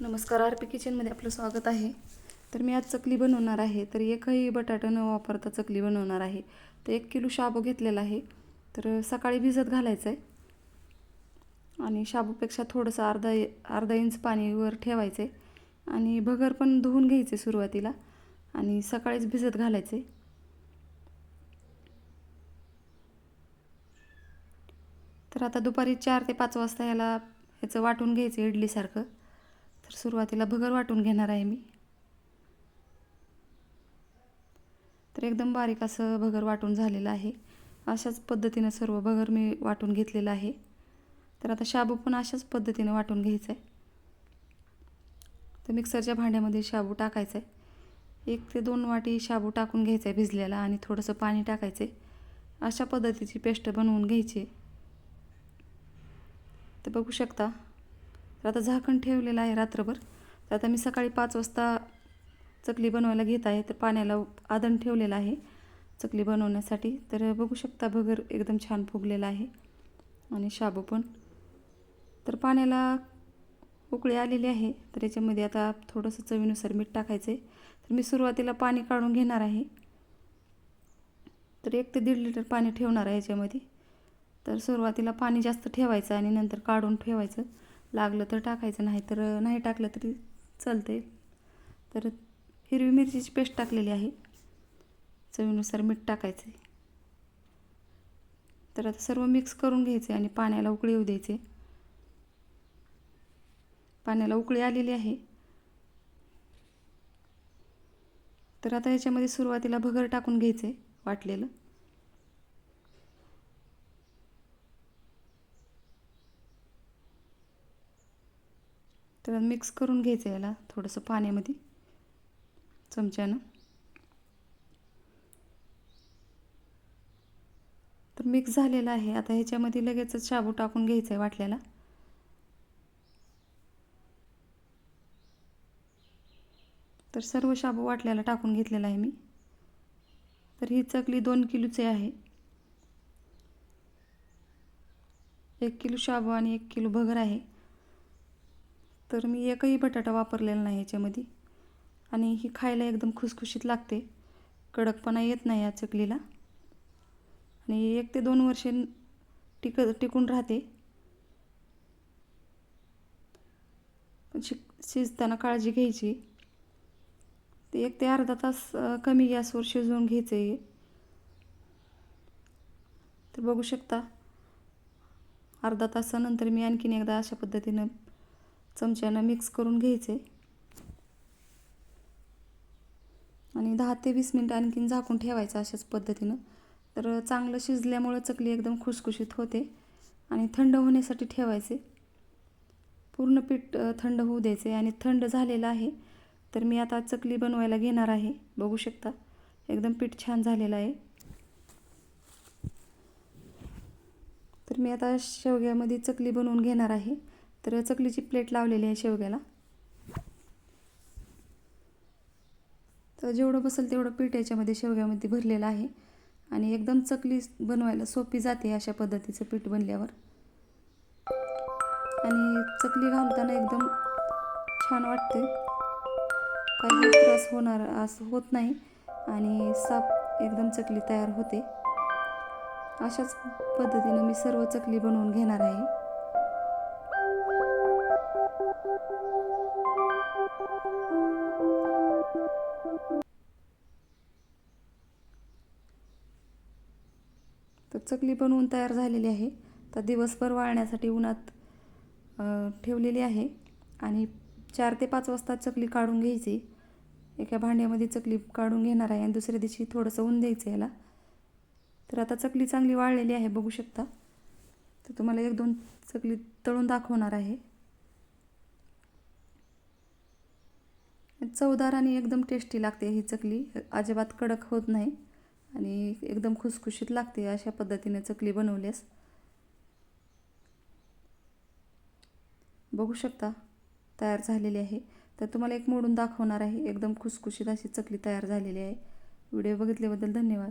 नमस्कार R P किचनमध्ये आपलं स्वागत आहे. तर मी आज चकली बनवणार आहे. तर एकही बटाटा न वापरता चकली बनवणार आहे. तर एक किलो शाबू घेतलेला आहे. तर सकाळी भिजत घालायचं आहे आणि शाबूपेक्षा थोडंसं अर्धा अर्धा इंच पाणीवर ठेवायचं आहे आणि भगर पण धुवून घ्यायचे सुरुवातीला. आणि सकाळीच भिजत घालायचे तर आता दुपारी चार ते पाच वाजता याला ह्याचं वाटून घ्यायचं इडलीसारखं. तर सुरुवातीला भगर वाटून घेणार आहे मी. तर एकदम बारीक असं भगर वाटून झालेलं आहे. अशाच पद्धतीनं सर्व भगर मी वाटून घेतलेलं आहे. तर आता शाबू पण अशाच पद्धतीनं वाटून घ्यायचं आहे तर मिक्सरच्या भांड्यामध्ये शाबू टाकायचा आहे एक ते दोन वाटी शाबू टाकून घ्यायचा आहे भिजलेला आणि थोडंसं पाणी टाकायचं आहे अशा पद्धतीची पेस्ट बनवून घ्यायची. तर बघू शकता तर आता झाकण ठेवलेलं आहे रात्रभर. तर आता मी सकाळी पाच वाजता चकली बनवायला घेत आहे तर पाण्याला आदण ठेवलेलं आहे चकली बनवण्यासाठी. तर बघू शकता भगर एकदम छान फुगलेला आहे आणि शाबू पण. तर पाण्याला उकळी आलेली आहे तर याच्यामध्ये आता थोडंसं चवीनुसार मीठ टाकायचं आहे तर मी सुरुवातीला पाणी काढून घेणार आहे. तर एक ते दीड लिटर पाणी ठेवणार आहे याच्यामध्ये. तर सुरुवातीला पाणी जास्त ठेवायचं आणि नंतर काढून ठेवायचं. लागलं तर टाकायचं नाही तर नाही टाकलं तरी चालते तर हिरवी मिरचीची पेस्ट टाकलेली आहे. चवीनुसार मीठ टाकायचे तर आता सर्व मिक्स करून घ्यायचे आणि पाण्याला उकळी येऊ द्यायचे पाण्याला उकळी आलेली आहे. तर आता याच्यामध्ये सुरुवातीला भगर टाकून घ्यायचे वाटलेलं. तर मिक्स करून घ्यायचं याला थोडंसं पाण्यामध्ये चमच्यानं. तर मिक्स झालेलं आहे. आता ह्याच्यामध्ये लगेचच शाबू टाकून घ्यायचं आहे वाटल्याला. तर सर्व शाबू वाटल्याला टाकून घेतलेला आहे मी. तर ही चकली दोन किलोचे आहे. एक किलो शाबू आणि एक किलो भगर आहे. तर मी एकही बटाटा वापरलेला नाही याच्यामध्ये. आणि ही खायला एकदम खुसखुशीत लागते. कडकपणा येत नाही या चकलीला. आणि एक ते दोन वर्षे टिक टिकून राहते. पण शिक शिजताना काळजी घ्यायची. ते एक ते अर्धा तास कमी गॅसवर शिजवून घ्यायचं आहे तर बघू शकता. अर्धा तासानंतर मी आणखीन एकदा अशा पद्धतीनं चमच्यानं मिक्स करून घ्यायचे. आणि दहा ते वीस मिनटं आणखीन झाकून ठेवायचं अशाच पद्धतीनं. तर चांगलं शिजल्यामुळं चकली एकदम खुसखुशीत होते. आणि थंड होण्यासाठी ठेवायचे. पूर्ण पीठ थंड होऊ द्यायचे. आणि थंड झालेलं आहे तर मी आता चकली बनवायला घेणार आहे. बघू शकता एकदम पीठ छान झालेलं आहे. तर मी आता शेवग्यामध्ये चकली बनवून घेणार आहे. तर चकलीची प्लेट लावलेली आहे शेवग्याला. तर जेवढं बसेल तेवढं पीठ याच्यामध्ये शेवग्यामध्ये भरलेलं आहे. आणि एकदम चकली बनवायला सोपी जाते अशा पद्धतीचं पीठ बनल्यावर. आणि चकली घालताना एकदम छान वाटते. काही त्रास होणार असं होत नाही. आणि साप एकदम चकली तयार होते. अशाच पद्धतीनं मी सर्व चकली बनवून घेणार आहे. तर चकली बनवून तयार झालेली आहे. तर दिवसभर वाळण्यासाठी उन्हात ठेवलेली आहे. आणि चार ते पाच वाजता चकली काढून घ्यायची. एका भांड्यामध्ये चकली काढून घेणार आहे आणि दुसऱ्या दिवशी थोडंसं ऊन द्यायचं याला. तर आता चकली चांगली वाळलेली आहे बघू शकता. तर तुम्हाला एक दोन चकली तळून दाखवणार आहे. चवदार आणि एकदम टेस्टी लागते ही चकली. अजिबात कडक होत नाही आणि एकदम खुसखुशीत लागते अशा पद्धतीने चकली बनवल्यास. बघू शकता तयार झालेली आहे. तर तुम्हाला एक मोडून दाखवणार आहे. एकदम खुसखुशीत अशी चकली तयार झालेली आहे. व्हिडिओ बघितल्याबद्दल धन्यवाद.